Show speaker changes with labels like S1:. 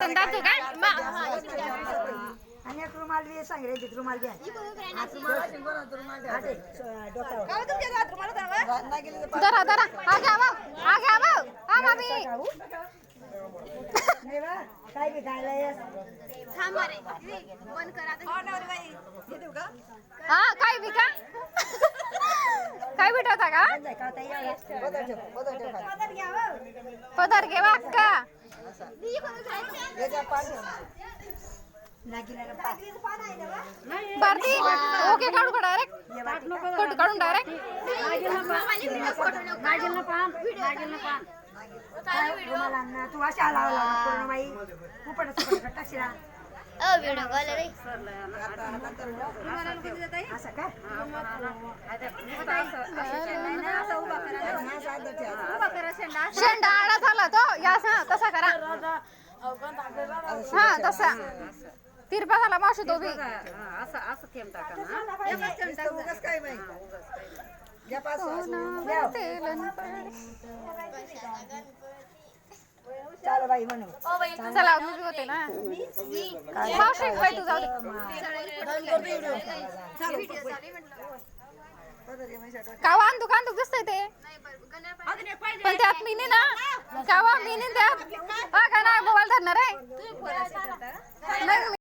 S1: काय?
S2: आणि एक रुमाल बी सांग रे एक रुमाल बी. आहे. हात रुमाल हा ते, स- डोक्यावर.
S1: धरा धरा हा घ्या भाऊ हा घ्या भाऊ हा मामी.
S2: खाऊ? नाही बा, काय बी खायला येस.
S1: हा काय बी का काय भेटवता का?
S2: का.
S1: पदार घे वाक्का
S2: नागिनाला पाच.
S1: भारती ओके काढू का डायरेक्ट फोटो काढून डायरेक्ट.
S2: तू अशा लावा लावा पूर्ण बाई उपट सुपट टाकशीला. असं का
S1: शेंडा आडा झाला तो या हा तसा करा हा तसा. तिरपा झाला मावशी तो बी.
S3: असं असं थेंब टाका ना
S2: उगाच काय बाई घ्या पाच चाल बाई
S1: चला मी बी होते ना. मावशी बाई तू जाऊ दे. कावा अंदुक अंदुक दिसतंय ते. पण त्यात मी नाही ना. कावा मी नाही त्यात. हा का नाही धरणार आहे? नाही